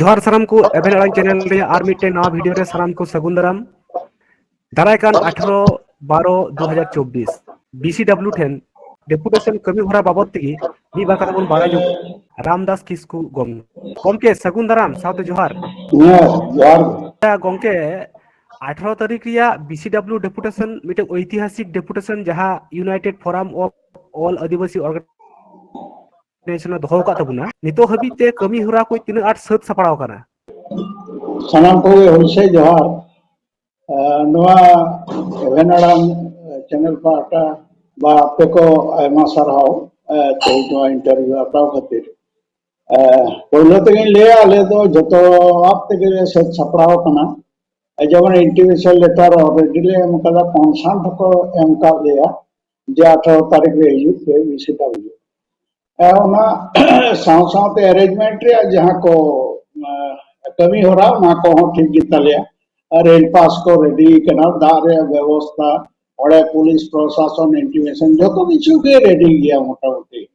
ᱡᱚᱦᱟᱨ ᱥᱟᱱᱟᱢ ᱠᱚ ᱮᱵᱮᱱ ᱟᱲᱟᱝ ᱪᱮᱱᱮᱞ ᱨᱮᱭᱟᱜ ᱟᱨ ᱢᱤᱫᱴᱮᱱ ᱱᱟᱣᱟ ᱵᱷᱤᱰᱤᱭᱳ ᱨᱮ ᱥᱟᱱᱟᱢ ᱠᱚ ᱥᱟᱹᱜᱩᱱ ᱫᱟᱨᱟᱢ ᱫᱟᱨᱟᱭ ᱠᱟᱱ 18 12 2024 BCW ᱴᱷᱮᱱ ডেপুটেশন কমি হরা বাবদ থেকে ᱢᱤᱫ ᱵᱟᱨ ᱠᱟᱛᱷᱟ ᱵᱚᱱ ᱵᱟᱲᱟᱭ ᱡᱚᱝ ᱨᱟᱢᱫᱟᱥ ᱠᱤᱥᱠᱩ ᱜᱚᱢ ᱜᱚᱢᱠᱮ ᱥᱟᱹᱜᱩᱱ ᱫᱟᱨᱟᱢ ᱥᱟᱶᱛᱮ ᱡᱚᱦᱟᱨ ᱡᱚᱦᱟর ᱜᱚᱢᱠᱮ আঠারো তারিখ বিসিডাব্লিউ ডেপুটেশন মিটে ঐতিহাসিক ডেপুটেশন যাহা United Forum of All Adivasi ᱫᱚᱦᱚ ᱟᱠᱟᱫ ᱛᱟᱵᱚᱱᱟ ᱱᱤᱛᱚᱜ ᱦᱟᱹᱵᱤᱡ ᱛᱮ ᱠᱟᱹᱢᱤ ᱦᱚᱨᱟ ᱠᱚ ᱛᱤᱱᱟᱹᱜ ᱟᱴ ᱥᱟᱹᱛ ᱥᱟᱯᱲᱟᱣ ᱟᱠᱟᱱᱟ ᱥᱟᱱᱟᱢ ᱠᱚᱜᱮ ᱦᱩᱭᱥᱮ ᱡᱚᱦᱟᱨ ᱱᱚᱣᱟ ᱵᱷᱮᱱᱟᱲᱟᱢ ᱪᱮᱱᱮᱞ ᱯᱟᱦᱴᱟ ᱵᱟ ᱟᱯᱮ ᱠᱚ ᱟᱭᱢᱟ ᱥᱟᱨᱦᱟᱣ ᱛᱮᱦᱮᱧ ᱱᱚᱣᱟ ᱤᱱᱴᱟᱨᱵᱷᱤᱭᱩ ᱦᱟᱛᱟᱣ ᱠᱷᱟᱹᱛᱤᱨ ᱯᱳᱭᱞᱳ ᱛᱮᱜᱮᱧ ᱞᱟᱹᱭᱟ ᱟᱞᱮ ᱫᱚ ᱡᱚᱛᱚ ᱟᱯ ᱛᱮᱜᱮᱞᱮ ᱥᱟᱹᱛ ᱥᱟᱯᱲᱟᱣ ᱟᱠᱟᱱᱟ ᱡᱮᱢᱚᱱ ᱤᱱᱴᱤᱢᱮᱥᱚᱱ ᱞᱮᱴᱟᱨ ᱚᱞᱨᱮᱰᱤ ᱞᱮ ᱮᱢ ᱟᱠᱟᱫᱟ ᱯᱚᱱᱥᱟᱱ ᱦᱚᱸᱠᱚ ᱮᱢ ᱟᱠᱟᱫ ᱞᱮᱭᱟ ᱡᱮ ᱟᱴᱷᱟᱨᱚ ᱛᱟᱹᱨᱤᱠᱷ ᱨᱮ ᱦᱤᱡᱩᱜ ᱯᱮ ᱵᱤᱥᱤ ᱰᱟᱵᱞᱤᱭᱩ अरेंजमेंट तो जहाँ को कमी हो रहा को ठीक रेल पास को रेडी कर व्यवस्था, बड़े पुलिस प्रशासन इंटीमेशन जो तो किस रेडी गया मोटामुटी।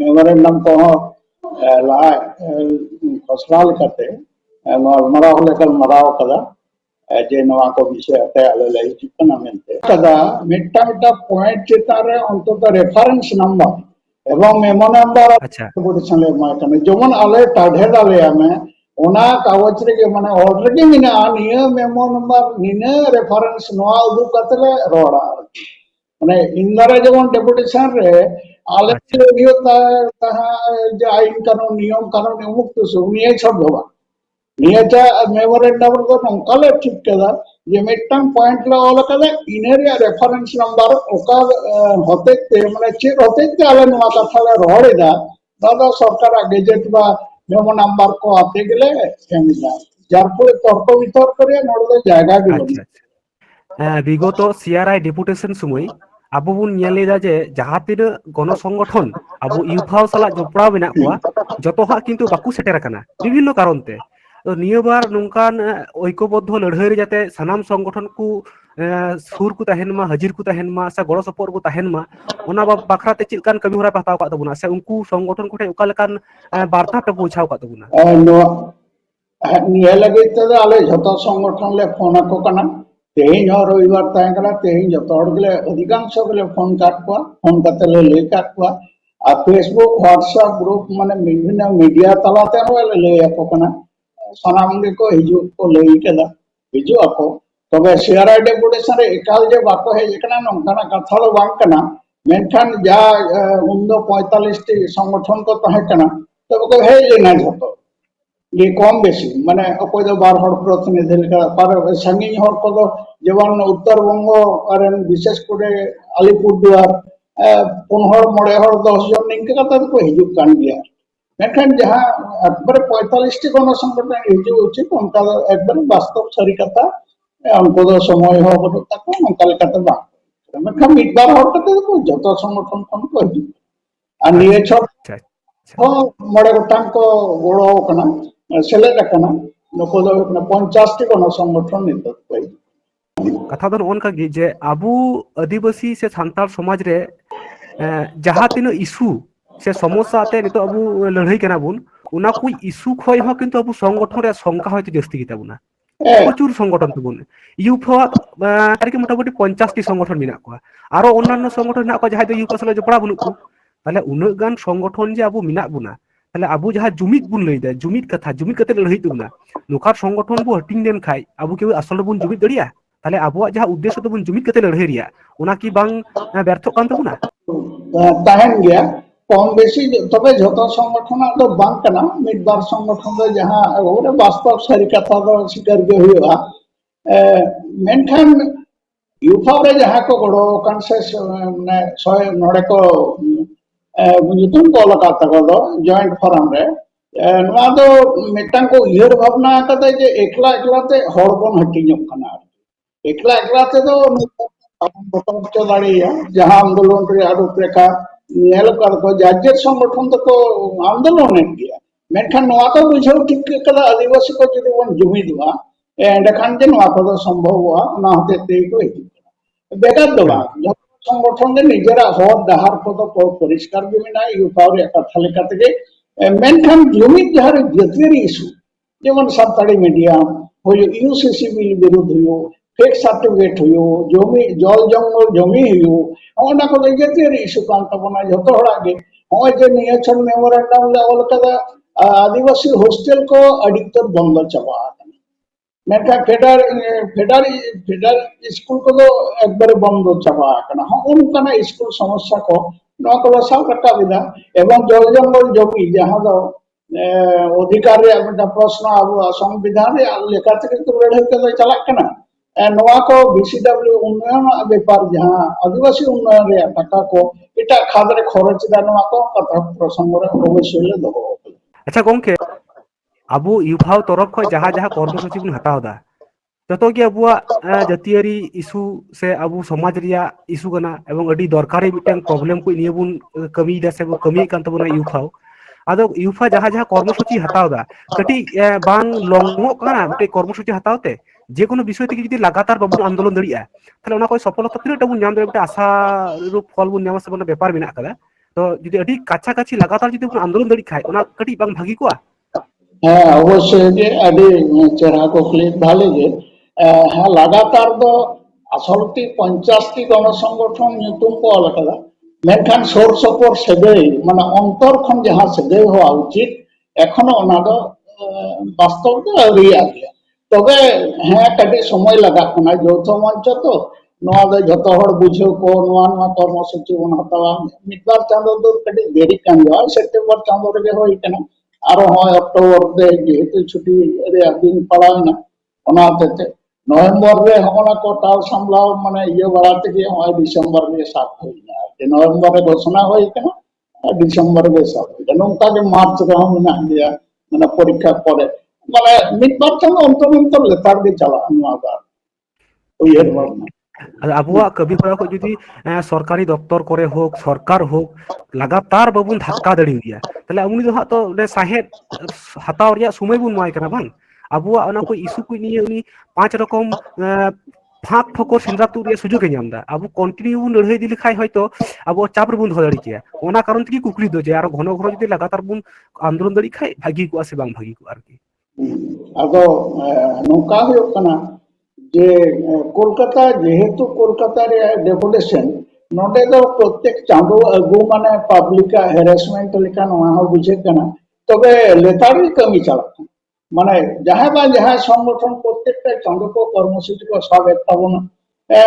मेमोरेंडम को ला खसरा लेकर गलमारा लेकर मारा कदा जे नवा को विषय अत आल हजन मिट्टा पॉइंट चितान रेफारेंस नंबर એવા મહેમાન અમદાવાદ કોમ્પિટિશન લેવામાં તમે જોવન આલે ટાઢેડા લે અમે ઓના કાવચ રેગે મને ઓલરેડી મને આ નિય મહેમાન નંબર નિને રેફરન્સ નોઆ ઉદુ કતલે રોડા মানে ইন্দারা যেমন ডেপুটেশন রে আলে যদিও তাহা যে আইন কানুন নিয়ম কানুন অমুক তো নিয়ে সব ধোবা নিয়ে যা মেমোরেন্ডাম নৌকালে ঠিক কেদার ᱢᱤᱫᱴᱟᱝ ᱯᱚᱭᱮᱱᱴ ᱞᱮ ᱚᱞ ᱟᱠᱟᱫᱟ ᱤᱱᱟᱹ ᱨᱮᱭᱟᱜ ᱨᱮᱯᱷᱟᱨᱮᱱᱥ ᱱᱟᱢᱵᱟᱨ ᱚᱠᱟ ᱦᱚᱛᱮᱡ ᱛᱮ ᱢᱟᱱᱮ ᱪᱮᱫ ᱦᱚᱛᱮᱡ ᱛᱮ ᱟᱞᱮ ᱱᱚᱣᱟ ᱠᱟᱛᱷᱟ ᱞᱮ ᱨᱚᱦᱚᱲ ᱮᱫᱟ ᱱᱚᱣᱟ ᱫᱚ ᱥᱚᱨᱠᱟᱨᱟᱜ ᱜᱮᱡᱮᱴ ᱵᱟ ᱢᱮᱢᱳ ᱱᱟᱢᱵᱟর ᱠᱚ ᱟᱛᱮ গেলে ᱮᱢ ᱮᱫᱟ যার ফলে তর্ক বিতর্ক ᱨᱮᱭᱟᱜ ᱱᱚᱰᱮ ᱫᱚ ᱡᱟᱭᱜᱟ ᱜᱮ ᱵᱟᱹᱱᱩᱜᱼᱟ বিগত সিআরআই ডেপুটেশন সময় ᱟᱵᱚ ᱵᱚᱱ ᱧᱮᱞ ᱮᱫᱟ ᱡᱮ ᱡᱟᱦᱟᱸ ᱛᱤᱱᱟᱹᱜ ᱜᱚᱱᱚ ᱥᱚᱝᱜᱚᱴᱷᱚᱱ ᱟᱵᱚ ᱤᱭᱩᱯᱷᱟᱣ ᱥᱟᱞᱟᱜ ᱡᱚᱯᱲᱟᱣ ᱢᱮᱱᱟᱜ ᱠᱚᱣᱟ ᱡᱚᱛᱚ ᱦᱟᱸᱜ ᱠᱤᱱᱛᱩ ᱵᱟᱠᱚ ᱥᱮᱴᱮᱨ ᱟᱠᱟᱱᱟ ᱵᱤᱵᱷᱤᱱᱱᱚ ᱠᱟᱨᱚᱱ ᱛᱮ তো নিয়বার নংকান ঐক্যবদ্ধ লড়াই রে যাতে সানাম সংগঠন কু সুর কু তাহেন মা হাজির কু তাহেন মা সে গড় সপর কু তাহেন মা ওনা বাখরাতে চিলকান কামি হরা পাতাও কা তবুনা সে উনকু সংগঠন কোঠে ওকা লেকান বার্তা পে পৌঁছাও কা তবুনা ᱱᱤᱭᱟᱹ ᱞᱟᱹᱜᱤᱫ ᱛᱮᱫᱚ ᱟᱞᱮ ᱡᱷᱚᱛᱚ ᱥᱚᱝᱜᱚᱴᱷᱚᱱ ᱞᱮ ᱯᱷᱳᱱ ᱟᱠᱚ ᱠᱟᱱᱟ ᱛᱮᱦᱮᱧ ᱦᱚᱸ ᱨᱚᱵᱤᱵᱟᱨ ᱛᱟᱦᱮᱸ ᱠᱟᱱᱟ ᱛᱮᱦᱮᱧ ᱡᱚᱛᱚ ᱦᱚᱲ ᱜᱮᱞᱮ ᱚᱫᱷᱤᱠᱟᱝᱥᱚ ᱜᱮᱞᱮ ᱯᱷᱳᱱ ᱠᱟᱫ ᱠᱚᱣᱟ ᱯᱷᱳᱱ ᱠᱟᱛᱮ ᱞᱮ ᱞᱟᱹᱭ ᱠᱟᱫ ᱠᱚᱣᱟ ᱟᱨ ᱯᱷᱮᱥᱵᱩᱠ ᱦᱳᱣᱟᱴᱥᱟᱯ ᱜᱨᱩᱯ ᱢᱟᱱᱮ ᱵᱤᱵᱷᱤᱱᱱᱚ ᱢᱤᱰᱤᱭᱟ ᱛᱟᱞᱟᱛᱮ ᱦᱚᱸ ᱞᱮ ᱞᱟᱹᱭ ᱟᱠᱚ ᱠᱟᱱᱟ ᱥᱟᱱᱟᱢ ᱜᱮᱠᱚ ᱦᱤᱡᱩᱜ ᱠᱚ ᱞᱟᱹᱭ ᱠᱟᱫᱟ ᱦᱤᱡᱩᱜ ᱟᱠᱚ ᱛᱚᱵᱮ ᱥᱤᱭᱟᱨᱟᱭ ᱰᱮᱯᱩᱴᱮᱥᱚᱱ ᱨᱮ ᱮᱠᱟᱞ ᱡᱮ ᱵᱟᱠᱚ ᱦᱮᱡ ᱟᱠᱟᱱᱟ ᱱᱚᱝᱠᱟᱱᱟᱜ ᱠᱟᱛᱷᱟ ᱫᱚ ᱵᱟᱝ ᱠᱟᱱᱟ ᱢᱮᱱᱠᱷᱟᱱ ᱡᱟ ᱩᱱᱫᱚ ᱯᱚᱸᱭᱛᱟᱞᱞᱤᱥᱴᱤ ᱥᱚᱝᱜᱚᱴᱷᱚᱱ ᱠᱚ ᱛᱟᱦᱮᱸ ᱠᱟᱱᱟ ᱛᱚᱵᱮ ᱠᱚ ᱦᱮᱡ ᱞᱮᱱᱟ ᱡᱷᱚᱛᱚ ᱜᱮ ᱠᱚᱢ ᱵᱮᱥᱤ ᱢᱟᱱᱮ ᱚᱠᱚᱭ ᱫᱚ ᱵᱟᱨ ᱦᱚᱲ ᱯᱨᱚᱛᱤᱱᱤᱫᱷᱤ ᱞᱮᱠᱟ ᱥᱟᱺᱜᱤᱧ ᱦᱚᱲ ᱠᱚᱫᱚ ᱡᱮᱢᱚᱱ ᱩᱛᱛᱚᱨ ᱵᱚᱝᱜᱚ ᱨᱮᱱ ᱵᱤᱥᱮᱥ ᱠᱚᱨᱮ ᱟᱞᱤᱯᱩᱨᱫᱩᱣᱟᱨ ᱯᱩᱱ ᱦᱚᱲ ᱢᱚᱬᱮ ᱦᱚᱲ ᱫᱚᱥ ᱡᱚᱱ ᱱᱤᱝᱠᱟ ᱦᱤᱡᱩᱜ ᱠᱟᱱ ᱜᱮᱭᱟ ᱢᱮᱱᱠᱷᱟᱱ ᱡᱟᱦᱟᱸ ᱮᱠᱵᱟᱨᱮ ᱯᱚᱸᱭᱛᱟᱞᱞᱤᱥᱴᱤ ᱜᱚᱱᱚ ᱥᱚᱝᱜᱚᱴᱷᱚᱱ ᱦᱤᱡᱩᱜ ᱩᱪᱤᱛ ᱚᱱᱠᱟ ᱫᱚ ᱮᱠᱵᱟᱨᱮ ᱵᱟᱥᱛᱚᱵ ᱥᱟᱹᱨᱤ ᱠᱟᱛᱷᱟ ᱩᱱᱠᱩ ᱫᱚ ᱥᱚᱢᱚᱭ ᱦᱚᱸ ᱵᱟᱹᱱᱩᱜ ᱛᱟᱠᱚᱣᱟ ᱚᱱᱠᱟ ᱞᱮᱠᱟᱛᱮ ᱵᱟᱝ ᱢᱮᱱᱠᱷᱟᱱ ᱢᱤᱫ ᱵᱟᱨ ᱦᱚᱲ ᱠᱟᱛᱮ ᱫᱚ ᱡᱚᱛᱚ ᱥᱚᱝᱜᱚᱴᱷᱚᱱ ᱠᱷᱚᱱ ᱠᱚ ᱦᱤᱡᱩᱜ ᱟᱨ ᱱᱤᱭᱟᱹ ᱪᱷᱚᱴ ᱦᱚᱸ ᱢᱚᱬᱮ ᱜᱚᱴᱟᱝ ᱠᱚ ᱜᱚᱲᱚ ᱟᱠᱟᱱᱟ ᱥᱮᱞᱮᱫ ᱟᱠᱟᱱᱟ ᱱᱩᱠᱩ ᱫᱚ ᱦᱩᱭᱩᱜ ᱠᱟᱱᱟ ᱯᱚᱧᱪᱟᱥᱴᱤ ᱜᱚᱱᱚ ᱥᱚᱝᱜᱚᱴᱷᱚᱱ ᱱᱤᱛᱚᱜ ᱠᱚ ᱦᱤᱡᱩᱜ ᱠᱟᱛᱷᱟ ᱫᱚ ᱱᱚᱜᱼᱚ ᱱᱚᱝᱠᱟ ᱜᱮ ᱡᱮ ᱟᱵᱚ ᱟᱹᱫᱤᱵᱟᱹᱥᱤ ᱥᱮ ᱥᱟᱱᱛᱟᱲ ᱥᱚᱢᱟᱡᱽ ᱨᱮ ᱡᱟᱦᱟᱸ ᱛᱤᱱᱟᱹᱜ ᱤᱥᱩ ᱥᱮ ᱥᱚᱢᱚᱥᱥᱟ ᱟᱛᱮ ᱱᱤᱛᱚᱜ ᱟᱵᱚ ᱞᱟᱹᱲᱦᱟᱹᱭ ᱠᱟᱱᱟ ᱵᱚᱱ ᱚᱱᱟ ᱠᱚ ᱤᱥᱩ ᱠᱷᱚᱡ ᱦᱚᱸ ᱠᱤᱱᱛᱩ ᱟᱵᱚ ᱥᱚᱝᱜᱚᱴᱷᱚᱱ ᱨᱮᱭᱟᱜ ᱥᱚᱝᱠᱷᱟ ᱦᱚᱭᱛᱚ ᱡᱟᱹᱥᱛᱤ ᱜᱮ ᱛᱟᱵᱚᱱᱟ প্রচুর সংগঠন তবুন ইউফো আর কি মোটামুটি পঞ্চাশটি সংগঠন মেনা কোয়া। আরও অন্যান্য সংগঠন মেনা কোয়া যাহাই দো ইউফো সাথে জপড়া বনু কো তাহলে উনক গান সংগঠন যে আবু মেনা বুনা। তাহলে আবু যাহা জুমিদ বুন লই দা জুমিদ কথা জুমিদ কাতে লড়াই তুনা নোকার সংগঠন বু হটিং দেন খাই। আবু কেউ আসল বুন জুমিদ দড়িয়া? তাহলে আবুয়া যাহা উদ্দেশ্য তো বুন জুমিদ কাতে লড়াই রিয়া ওনা কি বাং ব্যর্থ কান তবুনা তাহেন গিয়া। कम बेसि तब जो संगठन बार संगठन जहाँ वास्तव सारी कथा स्वीकार मेठान यूफा जहाँ को गड़ो को जॉइंट फोराम मेटा को उर भावना का जे एकला एकलाते हम हटिजन एकला एकलाते दाड़ी जहाँ आंदोलन आरोप ᱧᱮᱞ ᱠᱟᱱ ᱠᱚ ᱡᱟᱡᱮᱨ ᱥᱚᱝᱜᱚᱴᱷᱚᱱ ᱫᱚᱠᱚ ᱟᱱᱫᱳᱞᱚᱱᱮᱫ ᱜᱮᱭᱟ ᱢᱮᱱᱠᱷᱟᱱ ᱱᱚᱣᱟ ᱠᱚ ᱵᱩᱡᱷᱟᱹᱣ ᱴᱷᱤᱠ ᱠᱟᱫᱟ ᱟᱹᱫᱤᱵᱟᱹᱥᱤ ᱠᱚ ᱡᱩᱫᱤ ᱵᱚᱱ ᱡᱩᱢᱤᱫᱚᱜᱼᱟ ᱮᱸᱰᱮᱠᱷᱟᱱ ᱡᱮ ᱱᱚᱣᱟ ᱠᱚᱫᱚ ᱥᱚᱢᱵᱷᱚᱵᱚᱜᱼᱟ ᱚᱱᱟ ᱦᱚᱛᱮᱡ ᱛᱮᱜᱮ ᱠᱚ ᱦᱤᱡᱩᱜ ᱠᱟᱱᱟ ᱵᱮᱴᱟᱨ ᱫᱚ ᱵᱟᱝ সংগঠন দের নিজেরা হর দাহার পদ পরিষ্কার গে মেনা ইউপাওর কথা লেখা থেকে মেনখান জমির যাহার জাতীয় ইস্যু যেমন সাঁতারি মিডিয়াম হইল ইউসিসিবি বিরোধ হইল ᱴᱷᱤᱠ ᱥᱟᱨᱴᱤᱯᱷᱤᱠᱮᱴ ᱦᱩᱭᱩᱜ ᱡᱚᱢᱤ ᱡᱚᱞ ᱡᱚᱝᱜᱚᱞ ᱡᱚᱢᱤ ᱦᱩᱭᱩᱜ ᱦᱚᱸᱜᱼᱚᱱᱟ ᱠᱚᱫᱚ ᱡᱟᱹᱛᱤᱭᱟᱹᱨᱤ ᱤᱥᱩ ᱠᱟᱱ ᱛᱟᱵᱚᱱᱟ ᱡᱷᱚᱛᱚ ᱦᱚᱲᱟᱜ ᱜᱮ ᱦᱚᱸᱜᱼᱚᱭ ᱡᱮ ᱱᱤᱭᱟᱹ ᱪᱷᱚᱱ ᱢᱮᱢᱳᱨᱮᱱᱰᱟᱢ ᱞᱮ ᱚᱞ ᱟᱠᱟᱫᱟ ᱟᱹᱫᱤᱵᱟᱹᱥᱤ ᱦᱳᱥᱴᱮᱞ ᱠᱚ ᱟᱹᱰᱤ ᱩᱛᱟᱹᱨ ᱵᱚᱱᱫᱚ ᱪᱟᱵᱟ ᱟᱠᱟᱱᱟ ᱢᱮᱱᱠᱷᱟᱱ ᱯᱷᱮᱰᱟᱨ ᱯᱷᱮᱰᱟᱨ ᱯᱷᱮᱰᱟᱨ ᱤᱥᱠᱩᱞ ᱠᱚᱫᱚ ᱮᱠᱵᱟᱨᱮ ᱵᱚᱱᱫᱚ ᱪᱟᱵᱟ ᱟᱠᱟᱱᱟ ᱦᱚᱸᱜᱼᱚ ᱱᱚᱝᱠᱟᱱᱟᱜ ᱤᱥᱠᱩᱞ ᱥᱚᱢᱚᱥᱥᱟ ᱠᱚ ᱱᱚᱣᱟ ᱠᱚᱞᱮ ᱥᱟᱵ ᱨᱟᱠᱟᱵ ᱮᱫᱟ ᱮᱵᱚᱝ ᱡᱚᱞ ᱡᱚᱝᱜᱚᱞ জমি ᱡᱟᱦᱟᱸ ᱫᱚ অধিকার ᱨᱮᱭᱟᱜ ᱢᱤᱫᱴᱟᱝ ᱯᱨᱚশ্ᱱᱚ ᱟᱵᱚᱣᱟᱜ সংবিধান ᱨᱮᱭᱟᱜ ᱞᱮᱠᱟ ᱛᱮ কিন্তু ᱞᱟᱹᱲᱦᱟᱹᱭ ᱠᱚᱫᱚ ᱪᱟᱞᱟᱜ ᱠᱟᱱᱟ উন্নয়ন ব্যাপার যাহা আদিবাসী উন্নয়ন টাকা এটা খাদরে খরচ কথা প্রসঙ্গ অবশ্যই লে আচ্ছা গমকে আবু ইউফাও তরফ যাহা যাহা কর্মসূচি বন হাতাও দা যত গে আবুয়া জাতীয়ারি ইস্যু সে আবু সমাজ রিয়া ইস্যু কানা এবং আডি দরকারি মিটাং প্রবলেম কো নিয়ে বুন কমি দা সে কমি কান তাবনা ইউফাও আদো ইউফা যাহা যাহা কর্মসূচি হাতাও দা কটি বাং লঙ্গ কানা ᱡᱮ ᱠᱳᱱᱳ ᱵᱤᱥᱚᱭ ᱛᱮᱜᱮ ᱡᱩᱫᱤ ᱞᱟᱜᱟᱛᱟᱨ ᱵᱟᱵᱚᱱ ᱟᱱᱫᱳᱞᱚᱱ ᱫᱟᱲᱮᱭᱟᱜᱼᱟ ᱛᱟᱦᱞᱮ ᱚᱱᱟ ᱠᱚ ᱥᱚᱯᱷᱚᱞᱚᱛᱟ ᱛᱤᱱᱟᱹᱜ ᱴᱟ ᱵᱚᱱ ᱧᱟᱢ ᱫᱟᱲᱮᱭᱟᱜᱼᱟ ᱢᱤᱫᱴᱮᱱ ᱟᱥᱟ ᱨᱩᱯ ᱯᱷᱚᱞ ᱵᱚᱱ ᱧᱟᱢᱟ ᱥᱮ ᱚᱱᱟ ᱵᱮᱯᱟᱨ ᱢᱮᱱᱟᱜ ᱟᱠᱟᱫᱟ ᱛᱚ ᱡᱩᱫᱤ ᱟᱹᱰᱤ ᱠᱟᱪᱷᱟ ᱠᱟᱪᱷᱤ ᱞᱟᱜᱟᱛᱟᱨ ᱡᱩᱫᱤ ᱵᱚᱱ ᱟᱱᱫᱳᱞᱚᱱ ᱫᱟᱲᱮᱭᱟᱜ ᱠᱷᱟᱡ ᱚᱱᱟ ᱠᱟᱹᱴᱤᱡ ᱵᱟᱝ ᱵᱷᱟᱹᱜᱤ ᱠᱚᱜᱼᱟ হ্যাঁ অবশ্যই আদি চেহারা কুকলি ভালো যে হ্যাঁ লাগাতার দো আসলটি পঞ্চাশটি গণসংগঠন নিতুম কো আলাদা মেনখান সোর্স অপর সেদেই মানে অন্তর খন যাহা সেদেই হওয়া উচিত এখনও ওনা দো বাস্তব দো আউরি আগিয়া তবে হ্যাঁ কাটিয়ে সময় লাগাক না যৌথ মঞ্চ তো ᱱᱚᱣᱟ ᱫᱚ ᱡᱚᱛᱚ ᱦᱚᱲ ᱵᱩᱡᱷᱟᱹᱣ ᱠᱚ ᱱᱚᱣᱟ ᱱᱚᱣᱟ ᱠᱚᱨᱢᱚᱥᱩᱪᱤ ᱵᱚᱱ ᱦᱟᱛᱟᱣᱟ ᱢᱤᱫ ᱵᱟᱨ ᱪᱟᱸᱫᱳ ᱫᱚ ᱠᱟᱹᱴᱤᱡ ᱫᱮᱨᱤᱜ ᱠᱟᱱ ᱜᱮᱭᱟ ᱥᱮᱯᱴᱮᱢᱵᱚᱨ ᱪᱟᱸᱫᱳ ᱨᱮᱜᱮ ᱦᱩᱭ ᱠᱟᱱᱟ ᱟᱨᱚ ᱦᱚᱸ ᱚᱠᱴᱳᱵᱚᱨ ᱨᱮ ᱡᱮᱦᱮᱛᱩ ᱪᱷᱩᱴᱤ ᱨᱮᱭᱟᱜ ᱫᱤᱱ ᱯᱟᱲᱟᱣᱮᱱᱟ ᱚᱱᱟ ᱦᱚᱛᱮᱛᱮ ᱱᱚᱵᱷᱮᱢᱵᱚᱨ ᱨᱮ ᱦᱚᱸᱜᱼᱚᱱᱟ ᱠᱚ ᱴᱟᱣ ᱥᱟᱢᱞᱟᱣ ᱢᱟᱱᱮ ᱤᱭᱟᱹ ᱵᱟᱲᱟ ᱛᱮᱜᱮ ᱦᱚᱸᱜᱼᱚᱭ ᱰᱤᱥᱮᱢᱵᱚᱨ ᱨᱮᱜᱮ ᱥᱟᱵ ᱦᱩᱭᱱᱟ ᱟᱨᱠᱤ ᱱᱚᱵᱷᱮᱢᱵᱚᱨ ᱨᱮ ᱜᱷᱳᱥণᱟ ᱦᱩᱭ ᱠᱟᱱᱟ ᱰᱤᱥᱮᱢᱵᱚᱨ ᱨᱮᱜᱮ ᱥᱟᱵ ᱦᱩᱭᱱᱟ ᱱᱚᱝᱠᱟ ᱜᱮ ᱢᱟᱨᱪ ᱨᱮᱦᱚᱸ ᱢᱮᱱᱟᱜ ᱜᱮᱭᱟ ᱢᱟᱱᱮ ᱯᱚᱨᱤᱠᱠᱷᱟ ᱯᱚᱨᱮ মানে midbat untuk untuk letak di jalan agar. Oh iya, আবহাওয়া কবি করা যদি সরকারি দপ্তর করে হোক সরকার হোক লাগাতার বাবুন ধাক্কা দাঁড়ি দিয়া। তাহলে উনি তো তো সাহেব হাতাও রিয়া সময় বুন মাই কেনা বাং আবহাওয়া অনা কো ইস্যু কো নিয়ে উনি পাঁচ রকম ফাঁক ফকর সেন্দ্রা তু সুযোগ নিয়ে আমদা। আবু কন্টিনিউ বুন লড়াই দিলে খাই হয়তো আবু চাপ রে বুন ধরে দাঁড়ি কেয়া ওনা কারণ থেকে কুকরি দো যে আর ঘন ঘন যদি লাগাতার বুন আন্দোলন দাঁড়ি খাই ভাগি কো আসে বাং ভাগি কো আর কি। ᱟᱫᱚ ᱱᱚᱝᱠᱟ ᱦᱩᱭᱩᱜ ᱠᱟᱱᱟ ᱡᱮ ᱠᱳᱞᱠᱟᱛᱟ ᱡᱮᱦᱮᱛᱩ ᱠᱳᱞᱠᱟᱛᱟ ᱨᱮᱭᱟᱜ ᱰᱮᱯᱩᱴᱮᱥᱚᱱ ᱱᱚᱰᱮ ᱫᱚ ᱯᱨᱚᱛᱮᱠ ᱪᱟᱸᱫᱳ ᱟᱹᱜᱩ ᱢᱟᱱᱮ ᱯᱟᱵᱽᱞᱤᱠᱟᱜ ᱦᱮᱨᱮᱥᱢᱮᱱᱴ ᱞᱮᱠᱟ ᱱᱚᱣᱟ ᱦᱚᱸ ᱵᱩᱡᱷᱟᱹᱜ ᱠᱟᱱᱟ ᱛᱚᱵᱮ ᱞᱮᱛᱟᱲᱜᱮ ᱠᱟᱹᱢᱤ ᱪᱟᱞᱟᱜ ᱠᱟᱱᱟ মানে যাহা বা যাহা সংগঠন প্রত্যেকটা চন্দ্রক কর্মসূচি কো স্বাগত পাবনা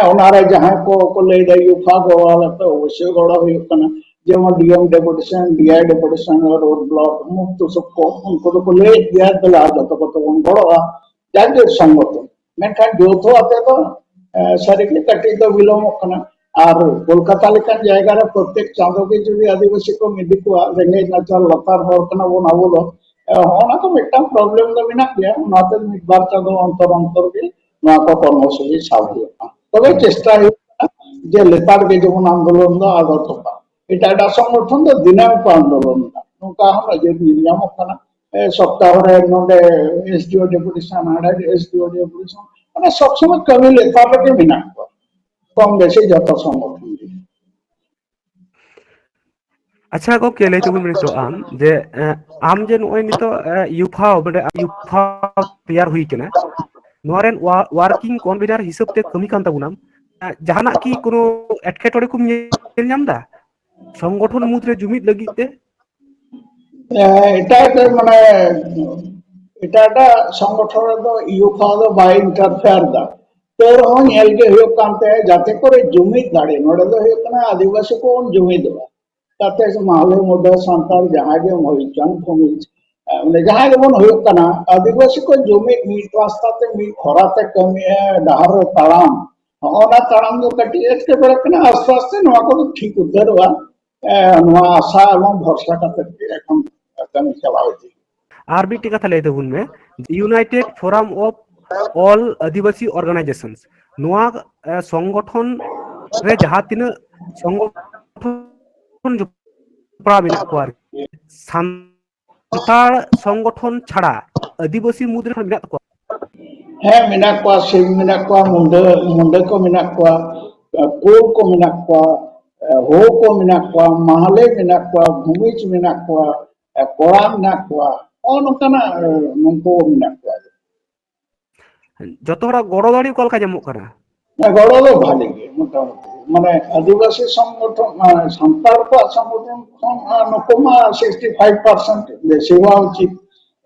ওনারা যাহা কো লাই দা ইউফা গড়াল অবশ্যই গড়া হয়ে কানা जेवण डीएम डेपुटेशन डीआई डेपुटेशन और ब्लॉक तो सबको उनको तो ले दिया दिला जाता को तो उन बड़ा जाते संगठन मेनखान যৌথ আতে তো সারিকলি কাটিয়ে তো বিলম্ব কানা আর কলকাতা লেখান জায়গার প্রত্যেক চাঁদকে যদি আদিবাসী কো মিদি কো রেঙ্গেজ নাচার লতার হর কানা বোন আবুলো ᱚᱱᱟ ᱠᱚ ᱢᱤᱫᱴᱟᱝ ᱯᱨᱚᱵᱞᱮᱢ ᱫᱚ ᱢᱮᱱᱟᱜ ᱜᱮᱭᱟ ᱚᱱᱟᱛᱮ ᱢᱤᱫ ᱵᱟᱨ ᱪᱟᱸᱫᱚ ᱚᱱᱛᱚᱨ ᱚᱱᱛᱚᱨ ᱜᱮ ᱱᱚᱣᱟ ᱠᱚ ᱠᱚᱨᱢᱚᱥᱩᱪᱤ ᱥᱟᱵ ᱦᱩᱭᱩᱜᱼᱟ ᱛᱚᱵᱮ ᱪᱮᱥᱴᱟ ᱦᱩᱭᱩᱜ ᱠᱟᱱᱟ ᱡᱮ ᱞᱮᱛᱟᱲ ᱜᱮ ᱡᱮᱢᱚᱱ ᱟᱱᱫᱳᱞᱚᱱ ᱫᱚ ᱟᱞᱚ ᱛᱚᱯᱟᱜ එටට අසංගොටුන්ද දිනවක ආන්දෝලන නොකාහන ජෙරියාමකන সপ্তাহে নন্ডে এসডিও ডেপুটেশন আড়াই এসডিও ডেপুটেশন মানে সবসময় কমিলে তারপরে বিনা কম বেশি যত সংগঠন ᱟᱪᱪᱷᱟ ᱜᱚᱢᱠᱮ ᱞᱟᱹᱭ ᱛᱟᱵᱚᱱ ᱢᱮ ᱱᱤᱛᱚᱜ ᱟᱢ ᱡᱮ ᱟᱢ ᱡᱮ ᱱᱚᱜᱼᱚᱭ ᱱᱤᱛᱚᱜ ᱤᱭᱩᱯᱷᱟ ᱢᱟᱱᱮ ᱤᱭᱩᱯᱷᱟ ᱛᱮᱭᱟᱨ ᱦᱩᱭ ᱠᱟᱱᱟ ᱱᱚᱣᱟ ᱨᱮᱱ ᱣᱟᱨᱠᱤᱝ ᱠᱚᱱᱵᱷᱮᱱᱟᱨ ᱦᱤᱥᱟᱹᱵ ᱛᱮ ᱠᱟᱹᱢᱤ ᱠᱟᱱ ᱛᱟᱵᱚᱱᱟᱢ ᱡᱟᱦᱟᱱᱟᱜ ᱠᱤ ᱠᱳᱱᱳ ᱮᱴᱠᱮᱴᱚᱬᱮ ᱠᱚᱢ ᱧᱮᱞ ᱧᱟᱢ ᱮᱫᱟ ᱥᱚᱝᱜᱚᱴᱷᱚᱱ ᱢᱩᱫᱽᱨᱮ ᱡᱩᱢᱤᱫ ᱞᱟᱹᱜᱤᱫ ᱛᱮ ᱮᱴᱟᱜ ᱢᱟᱱᱮ ᱮᱴᱟᱜ ᱥᱚᱝᱜᱚᱴᱷᱚᱱ ᱨᱮᱫᱚ ᱤᱭᱩᱯᱷᱟ ᱫᱚ ᱵᱟᱭ ᱤᱱᱴᱟᱨᱯᱷᱮᱭᱟᱨ ᱮᱫᱟ ᱛᱟᱹᱣ ᱨᱮᱦᱚᱸ ᱧᱮᱞ ᱜᱮ ᱦᱩᱭᱩᱜ ᱠᱟᱱ ᱛᱟᱦᱮᱸ ᱡᱟᱛᱮ ᱠᱚᱨᱮ ᱡᱩᱢᱤᱫ ᱫᱟᱲᱮ ᱱᱚᱰᱮ ᱫᱚ ᱦᱩᱭᱩᱜ ᱠᱟᱱᱟ ᱟᱹᱫᱤᱵᱟᱹᱥᱤ ᱠᱚ ᱡᱩᱢᱤᱫᱚᱜᱼᱟ ᱛᱟᱛᱮ ᱢᱟᱦᱞᱮ ᱢᱚᱫᱽᱫᱷᱮ ᱥᱟᱱᱛᱟᱲ ᱡᱟᱦᱟᱸᱭ ᱜᱮ ᱦᱩᱭ ᱪᱚᱝ ᱠᱚᱢᱤᱡ ᱢᱟᱱᱮ ᱡᱟᱦᱟᱸᱭ ᱜᱮᱵᱚᱱ ᱦᱩᱭᱩᱜ ᱠᱟᱱᱟ ᱟᱹᱫᱤᱵᱟᱹᱥᱤ ᱠᱚ ᱡᱩᱢᱤᱫ ᱢᱤᱫ ᱨᱟᱥᱛᱟᱛᱮ ᱢᱤᱫ ᱦᱚᱨᱟᱛᱮ ᱠᱟᱹᱢᱤ ᱰᱟᱦᱟᱨ ᱨᱮ ᱛᱟᱲᱟᱢ ᱦᱚᱸᱜᱼᱚᱱᱟ ᱛᱟᱲᱟᱢ ᱫᱚ ᱠᱟᱹᱴᱤᱡ ᱮᱴᱠᱮᱴᱚᱬᱮ ᱠᱟᱱᱟ ᱟᱥᱛᱮ ᱟᱥᱛᱮ ᱱᱚᱣᱟ ᱠᱚᱫᱚ ᱴᱷᱤᱠ ᱩᱛᱟᱹᱨᱚᱜᱼᱟ ᱱᱚᱣᱟ ᱟᱥᱟ ᱮᱵᱚᱝ ᱵᱷᱚᱨᱥᱟ ᱠᱟᱛᱮᱫ ᱜᱮ ᱮᱠᱷᱚᱱ ᱠᱟᱹᱢᱤ ᱪᱟᱞᱟᱣ ᱤᱫᱤ আর মিটটি কথা লাইতে বলবে United Forum of All Adivasi organisations নোয়া সংগঠন রে যাহা তিন সংগঠন জপড়া মেনে কোয়ার সান্তাল সংগঠন ছাড়া আদিবাসী মুদ্রা মেনে কোয়ার হ্যাঁ মেনাক কোয়া সিং মেনাক কোয়া মুন্ডা মুন্ডা কো মেনাক কোয়া কোল কো মেনাক কোয়া হো কো মেনাক কোয়া মাহলে মেনাক কোয়া ভূমিজ মেনাক কোয়া eh, ᱠᱚᱲᱟ ᱢᱮᱱᱟᱜ ᱠᱚᱣᱟ ᱱᱚᱜᱼᱚ ᱱᱚᱝᱠᱟᱱᱟᱜ eh, ᱱᱩᱠᱩ ᱢᱮᱱᱟᱜ ᱠᱚᱣᱟ ᱡᱚᱛᱚ ᱦᱚᱲᱟᱜ ᱜᱚᱲᱚ ᱫᱟᱲᱮ ᱚᱠᱟ ᱞᱮᱠᱟ ᱧᱟᱢᱚᱜ ᱠᱟᱱᱟ ᱜᱚᱲᱚ ᱫᱚ ᱵᱷᱟᱞᱤ ᱜᱮ মোটামুটি মানে আদিবাসী সংগঠন মানে সান্তাল কোয়াগ সংগঠন ᱠᱷᱚᱱ ᱱᱩᱠᱩ ᱢᱟ সিক্সটি ফাইভ পার্সেন্ট বেশি হওয়া উচিত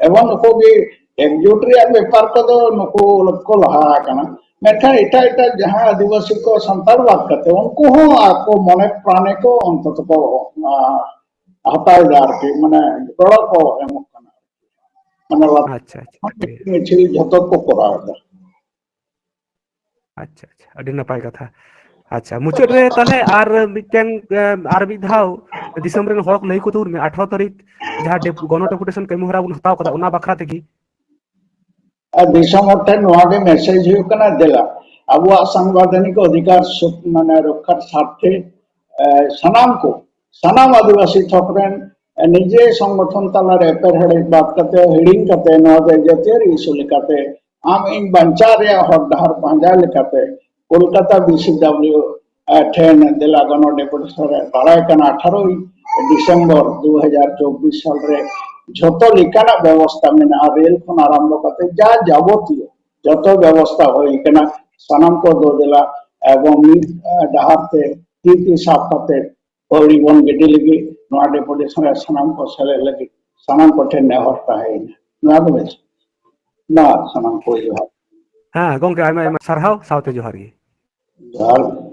এবং ᱱᱩᱠᱩ बेपार लोको लहा मेखा एट एट आदिवासी को सानर बात करते उनको आपको मन प्राणी को अंत को हतार मैं गड़ को मैं जो को अच्छा अच्छा अभी नपाय कथा अच्छा मुचाद रे तले आर मिटेंग आर विधाव दिसंबर रे हक नहीं को तो 18 तारीख जहाँ गणोटेपुटेशन कैमोरा उन हताव कदा उना बखरा ते की। દિશામાં વાગે મેસેજ કના દેલા अब આ સાંવિધાનિક અધિકાર মানে রক্ষার স্বার্থে সনামকো। সনাম আদিবাসী ઠોકરેન নিজে সংগঠন তালার এপের হেডিং বাদ করতে হেডিং করতে নদে জাতীয় ইস্যু লিখাতে আম ইন বাঞ্চারে হরদার পাঞ্জা লিখাতে কলকাতা বিসিডব্লিউ ঠেন দেলাগনো ডেপুটি সরে বাড়ায় কানা আঠারোই ডিসেম্বর দু হাজার চব্বিশ সালের যত লেখানা ব্যবস্থা মানে মেনা રેલખોન আরম্ভ করতে যা যাবতীয় যত ব্যবস্থা হয় এখানে স্থানান্তর দোদেলা এবং ডাহাতে তৃতীয় সাপাতের পরিবহন গেটে লেগে নোয়া ডেপুটেশনের স্থানান্তর সেলে লেগে স্থানান্তরটা নেওয়া হয় না। নোয়া তো বেশ না স্থানান্তর হ্যাঁ গঙ্কে আমি সারহাও সাউতে জোহারি জোহার।